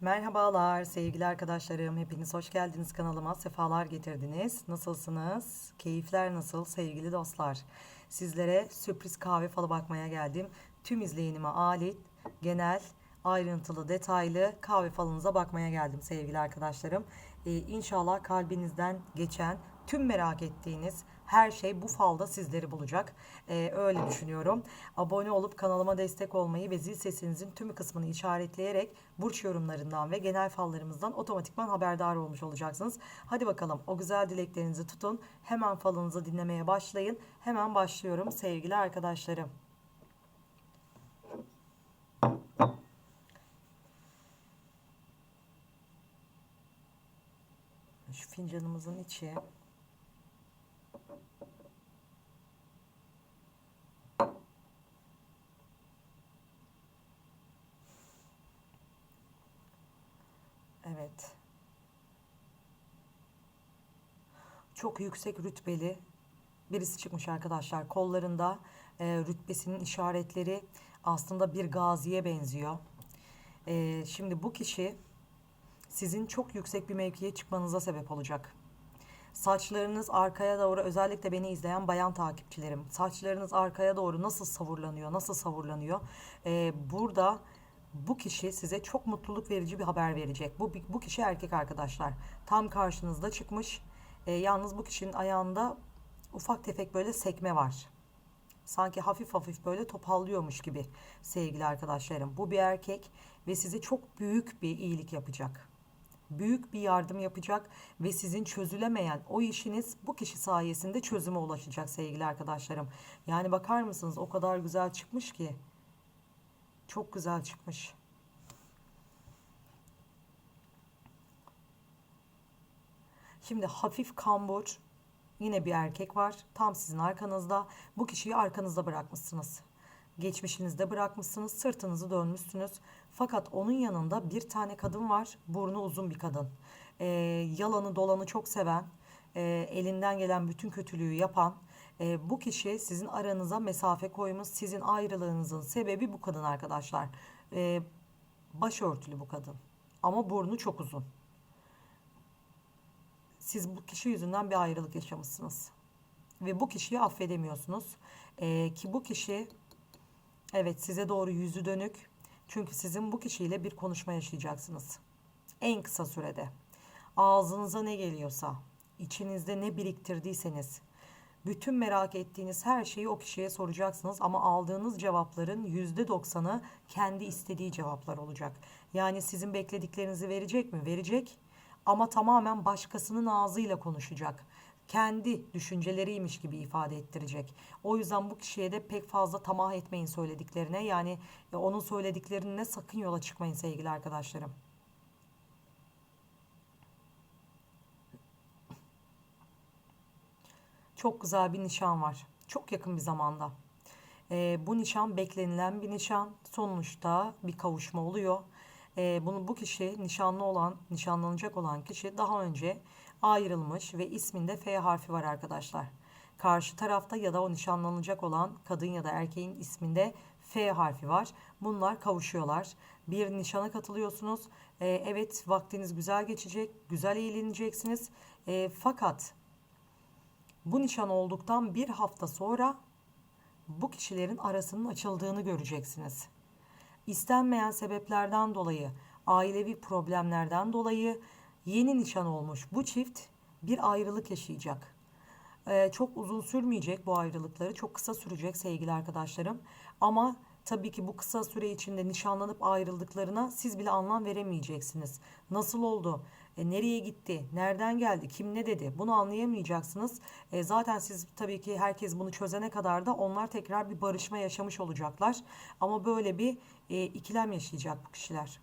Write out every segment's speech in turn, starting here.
Merhabalar sevgili arkadaşlarım. Hepiniz hoş geldiniz kanalıma. Sefalar getirdiniz. Nasılsınız? Keyifler nasıl sevgili dostlar? Sizlere sürpriz kahve falı bakmaya geldim. Tüm izlenime ait genel ayrıntılı detaylı kahve falınıza bakmaya geldim sevgili arkadaşlarım. Ee, inşallah kalbinizden geçen tüm merak ettiğiniz her şey bu falda sizleri bulacak. Ee, öyle düşünüyorum. Abone olup kanalıma destek olmayı ve zil sesinizin tüm kısmını işaretleyerek burç yorumlarından ve genel fallarımızdan otomatikman haberdar olmuş olacaksınız. Hadi bakalım o güzel dileklerinizi tutun. Hemen falınızı dinlemeye başlayın. Hemen başlıyorum sevgili arkadaşlarım. Şu fincanımızın içi. Evet. Çok yüksek rütbeli birisi çıkmış arkadaşlar. Kollarında e, rütbesinin işaretleri aslında bir gaziye benziyor. E, şimdi bu kişi sizin çok yüksek bir mevkiye çıkmanıza sebep olacak. Saçlarınız arkaya doğru özellikle beni izleyen bayan takipçilerim. Saçlarınız arkaya doğru nasıl savurlanıyor, nasıl savurlanıyor? Ee, burada bu kişi size çok mutluluk verici bir haber verecek. Bu, bu kişi erkek arkadaşlar. Tam karşınızda çıkmış. Ee, yalnız bu kişinin ayağında ufak tefek böyle sekme var. Sanki hafif hafif böyle topallıyormuş gibi sevgili arkadaşlarım. Bu bir erkek ve size çok büyük bir iyilik yapacak büyük bir yardım yapacak ve sizin çözülemeyen o işiniz bu kişi sayesinde çözüme ulaşacak sevgili arkadaşlarım. Yani bakar mısınız o kadar güzel çıkmış ki. Çok güzel çıkmış. Şimdi hafif kambur yine bir erkek var. Tam sizin arkanızda. Bu kişiyi arkanızda bırakmışsınız. Geçmişinizde bırakmışsınız. Sırtınızı dönmüşsünüz. Fakat onun yanında bir tane kadın var. Burnu uzun bir kadın. E, yalanı dolanı çok seven, e, elinden gelen bütün kötülüğü yapan, e, bu kişi sizin aranıza mesafe koymuş. Sizin ayrılığınızın sebebi bu kadın arkadaşlar. E, başörtülü bu kadın. Ama burnu çok uzun. Siz bu kişi yüzünden bir ayrılık yaşamışsınız. Ve bu kişiyi affedemiyorsunuz. E, ki bu kişi evet size doğru yüzü dönük çünkü sizin bu kişiyle bir konuşma yaşayacaksınız. En kısa sürede. Ağzınıza ne geliyorsa, içinizde ne biriktirdiyseniz, bütün merak ettiğiniz her şeyi o kişiye soracaksınız ama aldığınız cevapların yüzde doksanı kendi istediği cevaplar olacak. Yani sizin beklediklerinizi verecek mi? Verecek ama tamamen başkasının ağzıyla konuşacak kendi düşünceleriymiş gibi ifade ettirecek. O yüzden bu kişiye de pek fazla tamah etmeyin söylediklerine. Yani e, onun söylediklerine sakın yola çıkmayın sevgili arkadaşlarım. Çok güzel bir nişan var. Çok yakın bir zamanda. E, bu nişan beklenilen bir nişan. Sonuçta bir kavuşma oluyor. E, bunu bu kişi nişanlı olan, nişanlanacak olan kişi daha önce ayrılmış ve isminde F harfi var arkadaşlar. Karşı tarafta ya da o nişanlanacak olan kadın ya da erkeğin isminde F harfi var. Bunlar kavuşuyorlar. Bir nişana katılıyorsunuz. Ee, evet vaktiniz güzel geçecek, güzel eğleneceksiniz. Ee, fakat bu nişan olduktan bir hafta sonra bu kişilerin arasının açıldığını göreceksiniz. İstenmeyen sebeplerden dolayı, ailevi problemlerden dolayı Yeni nişan olmuş bu çift bir ayrılık yaşayacak. Ee, çok uzun sürmeyecek bu ayrılıkları. Çok kısa sürecek sevgili arkadaşlarım. Ama tabii ki bu kısa süre içinde nişanlanıp ayrıldıklarına siz bile anlam veremeyeceksiniz. Nasıl oldu? E, nereye gitti? Nereden geldi? Kim ne dedi? Bunu anlayamayacaksınız. E, zaten siz tabii ki herkes bunu çözene kadar da onlar tekrar bir barışma yaşamış olacaklar. Ama böyle bir e, ikilem yaşayacak bu kişiler.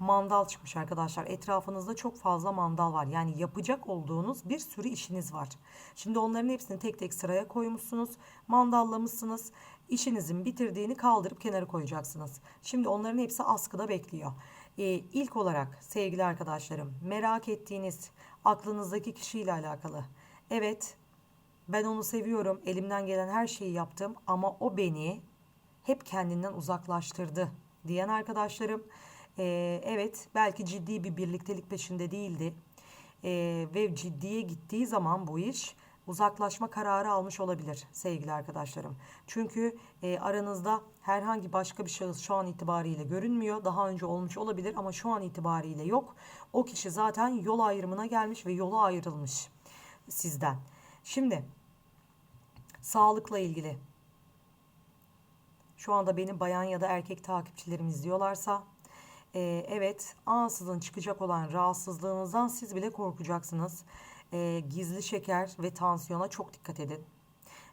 mandal çıkmış arkadaşlar. Etrafınızda çok fazla mandal var. Yani yapacak olduğunuz bir sürü işiniz var. Şimdi onların hepsini tek tek sıraya koymuşsunuz. Mandallamışsınız. İşinizin bitirdiğini kaldırıp kenara koyacaksınız. Şimdi onların hepsi askıda bekliyor. Ee, ilk olarak sevgili arkadaşlarım merak ettiğiniz aklınızdaki kişiyle alakalı. Evet ben onu seviyorum. Elimden gelen her şeyi yaptım ama o beni hep kendinden uzaklaştırdı diyen arkadaşlarım. Ee, evet belki ciddi bir birliktelik peşinde değildi. Ee, ve ciddiye gittiği zaman bu iş uzaklaşma kararı almış olabilir sevgili arkadaşlarım. Çünkü e, aranızda herhangi başka bir şahıs şu an itibariyle görünmüyor. Daha önce olmuş olabilir ama şu an itibariyle yok. O kişi zaten yol ayrımına gelmiş ve yola ayrılmış sizden. Şimdi sağlıkla ilgili şu anda benim bayan ya da erkek takipçilerim izliyorlarsa e, evet ansızın çıkacak olan rahatsızlığınızdan siz bile korkacaksınız. E, gizli şeker ve tansiyona çok dikkat edin.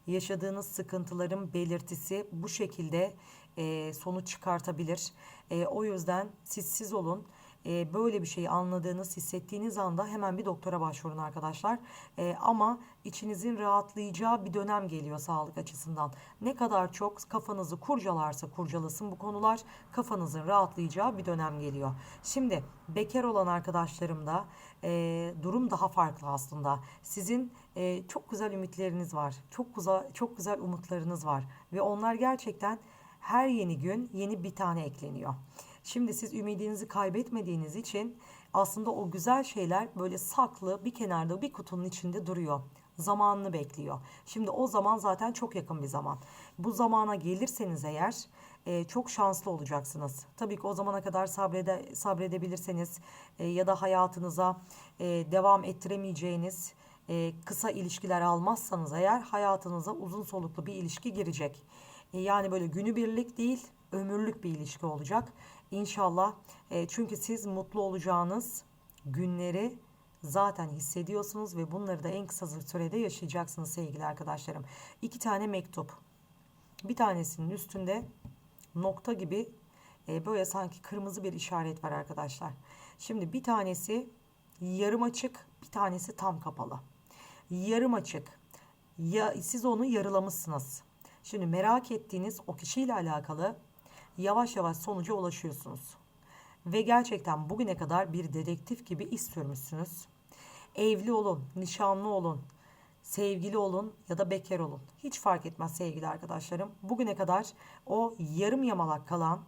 Yaşadığınız sıkıntıların belirtisi bu şekilde e, sonuç çıkartabilir. E, o yüzden siz siz olun. E, böyle bir şeyi anladığınız, hissettiğiniz anda hemen bir doktora başvurun arkadaşlar. E, ama içinizin rahatlayacağı bir dönem geliyor sağlık açısından. Ne kadar çok kafanızı kurcalarsa kurcalasın bu konular, kafanızın rahatlayacağı bir dönem geliyor. Şimdi bekar olan arkadaşlarımda e, durum daha farklı aslında. Sizin e, çok güzel ümitleriniz var, çok güzel, çok güzel umutlarınız var ve onlar gerçekten her yeni gün yeni bir tane ekleniyor. Şimdi siz ümidinizi kaybetmediğiniz için aslında o güzel şeyler böyle saklı bir kenarda bir kutunun içinde duruyor. Zamanını bekliyor. Şimdi o zaman zaten çok yakın bir zaman. Bu zamana gelirseniz eğer e, çok şanslı olacaksınız. Tabii ki o zamana kadar sabrede, sabredebilirseniz e, ya da hayatınıza e, devam ettiremeyeceğiniz e, kısa ilişkiler almazsanız eğer hayatınıza uzun soluklu bir ilişki girecek. E, yani böyle günübirlik değil ömürlük bir ilişki olacak. İnşallah e, çünkü siz mutlu olacağınız günleri zaten hissediyorsunuz ve bunları da en kısa sürede yaşayacaksınız sevgili arkadaşlarım. İki tane mektup. Bir tanesinin üstünde nokta gibi e, böyle sanki kırmızı bir işaret var arkadaşlar. Şimdi bir tanesi yarım açık, bir tanesi tam kapalı. Yarım açık. Ya siz onu yarılamışsınız. Şimdi merak ettiğiniz o kişiyle alakalı yavaş yavaş sonuca ulaşıyorsunuz. Ve gerçekten bugüne kadar bir dedektif gibi iş sürmüşsünüz. Evli olun, nişanlı olun, sevgili olun ya da bekar olun. Hiç fark etmez sevgili arkadaşlarım. Bugüne kadar o yarım yamalak kalan,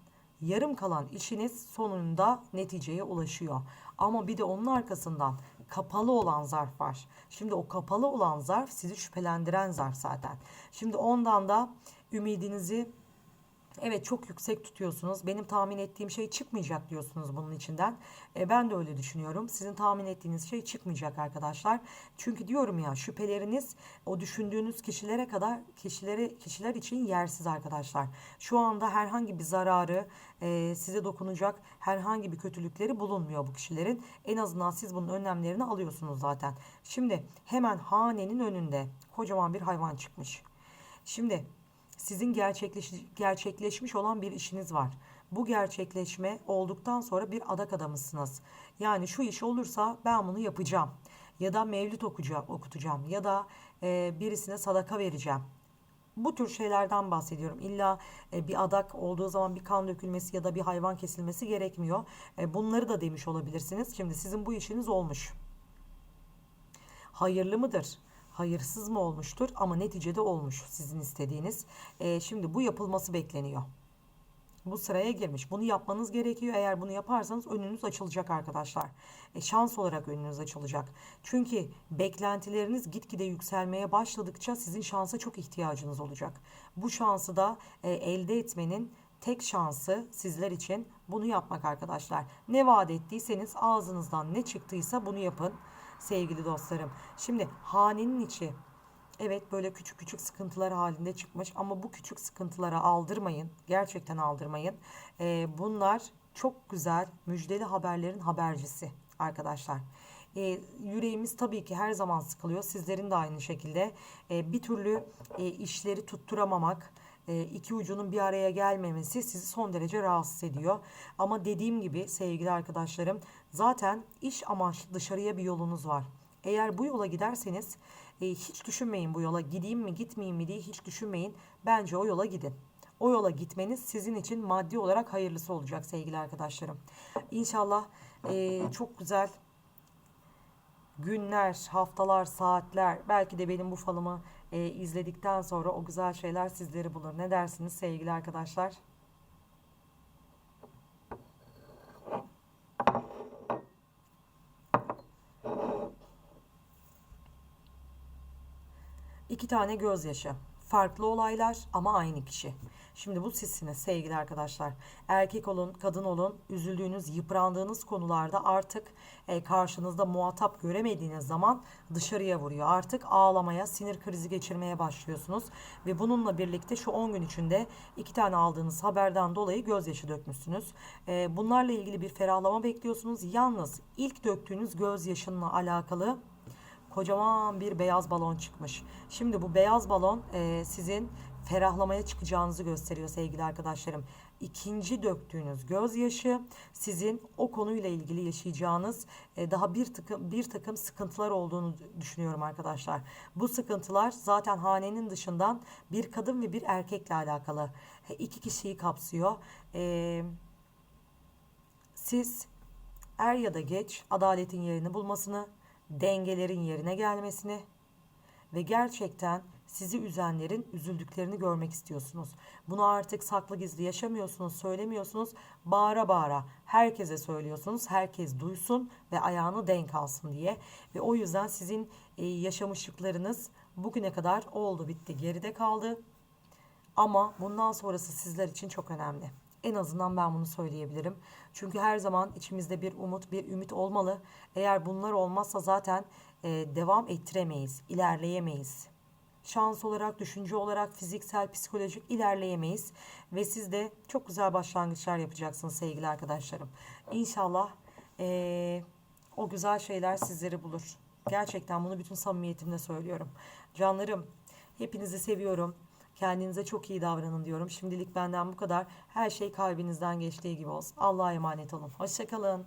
yarım kalan işiniz sonunda neticeye ulaşıyor. Ama bir de onun arkasından kapalı olan zarf var. Şimdi o kapalı olan zarf sizi şüphelendiren zarf zaten. Şimdi ondan da ümidinizi Evet çok yüksek tutuyorsunuz. Benim tahmin ettiğim şey çıkmayacak diyorsunuz bunun içinden. E, ben de öyle düşünüyorum. Sizin tahmin ettiğiniz şey çıkmayacak arkadaşlar. Çünkü diyorum ya şüpheleriniz o düşündüğünüz kişilere kadar kişilere kişiler için yersiz arkadaşlar. Şu anda herhangi bir zararı e, size dokunacak herhangi bir kötülükleri bulunmuyor bu kişilerin. En azından siz bunun önlemlerini alıyorsunuz zaten. Şimdi hemen hanenin önünde kocaman bir hayvan çıkmış. Şimdi sizin gerçekleş, gerçekleşmiş olan bir işiniz var. Bu gerçekleşme olduktan sonra bir adak adamısınız. Yani şu iş olursa ben bunu yapacağım. Ya da mevlüt okuyacağım, okutacağım. Ya da e, birisine sadaka vereceğim. Bu tür şeylerden bahsediyorum. İlla e, bir adak olduğu zaman bir kan dökülmesi ya da bir hayvan kesilmesi gerekmiyor. E, bunları da demiş olabilirsiniz. Şimdi sizin bu işiniz olmuş. Hayırlı mıdır? Hayırsız mı olmuştur ama neticede olmuş sizin istediğiniz. E, şimdi bu yapılması bekleniyor. Bu sıraya girmiş. Bunu yapmanız gerekiyor. Eğer bunu yaparsanız önünüz açılacak arkadaşlar. E, şans olarak önünüz açılacak. Çünkü beklentileriniz gitgide yükselmeye başladıkça sizin şansa çok ihtiyacınız olacak. Bu şansı da e, elde etmenin tek şansı sizler için bunu yapmak arkadaşlar. Ne vaat ettiyseniz ağzınızdan ne çıktıysa bunu yapın sevgili dostlarım. Şimdi hanenin içi evet böyle küçük küçük sıkıntılar halinde çıkmış ama bu küçük sıkıntılara aldırmayın. Gerçekten aldırmayın. Ee, bunlar çok güzel müjdeli haberlerin habercisi arkadaşlar. E, yüreğimiz tabii ki her zaman sıkılıyor. Sizlerin de aynı şekilde. E, bir türlü e, işleri tutturamamak, iki ucunun bir araya gelmemesi sizi son derece rahatsız ediyor. Ama dediğim gibi sevgili arkadaşlarım zaten iş amaçlı dışarıya bir yolunuz var. Eğer bu yola giderseniz e, hiç düşünmeyin bu yola gideyim mi gitmeyeyim mi diye hiç düşünmeyin. Bence o yola gidin. O yola gitmeniz sizin için maddi olarak hayırlısı olacak sevgili arkadaşlarım. İnşallah e, çok güzel günler, haftalar, saatler belki de benim bu falımı e, izledikten sonra o güzel şeyler sizleri bulur. Ne dersiniz sevgili arkadaşlar? İki tane gözyaşı. Farklı olaylar ama aynı kişi. Şimdi bu sizsiniz sevgili arkadaşlar. Erkek olun, kadın olun, üzüldüğünüz, yıprandığınız konularda artık e, karşınızda muhatap göremediğiniz zaman dışarıya vuruyor. Artık ağlamaya, sinir krizi geçirmeye başlıyorsunuz. Ve bununla birlikte şu 10 gün içinde iki tane aldığınız haberden dolayı gözyaşı dökmüşsünüz. E, bunlarla ilgili bir ferahlama bekliyorsunuz. Yalnız ilk döktüğünüz gözyaşınla alakalı kocaman bir beyaz balon çıkmış. Şimdi bu beyaz balon e, sizin ferahlamaya çıkacağınızı gösteriyor sevgili arkadaşlarım. İkinci döktüğünüz gözyaşı sizin o konuyla ilgili yaşayacağınız e, daha bir takım bir takım sıkıntılar olduğunu düşünüyorum arkadaşlar. Bu sıkıntılar zaten hanenin dışından bir kadın ve bir erkekle alakalı. E, iki kişiyi kapsıyor. E, siz er ya da geç adaletin yerini bulmasını, dengelerin yerine gelmesini ve gerçekten sizi üzenlerin üzüldüklerini görmek istiyorsunuz. Bunu artık saklı gizli yaşamıyorsunuz, söylemiyorsunuz. Bağıra bağıra herkese söylüyorsunuz. Herkes duysun ve ayağını denk alsın diye. Ve o yüzden sizin e, yaşamışlıklarınız bugüne kadar oldu bitti geride kaldı. Ama bundan sonrası sizler için çok önemli. En azından ben bunu söyleyebilirim. Çünkü her zaman içimizde bir umut, bir ümit olmalı. Eğer bunlar olmazsa zaten e, devam ettiremeyiz, ilerleyemeyiz. Şans olarak, düşünce olarak, fiziksel, psikolojik ilerleyemeyiz. Ve siz de çok güzel başlangıçlar yapacaksınız sevgili arkadaşlarım. İnşallah e, o güzel şeyler sizleri bulur. Gerçekten bunu bütün samimiyetimle söylüyorum. Canlarım, hepinizi seviyorum. Kendinize çok iyi davranın diyorum. Şimdilik benden bu kadar. Her şey kalbinizden geçtiği gibi olsun. Allah'a emanet olun. Hoşçakalın.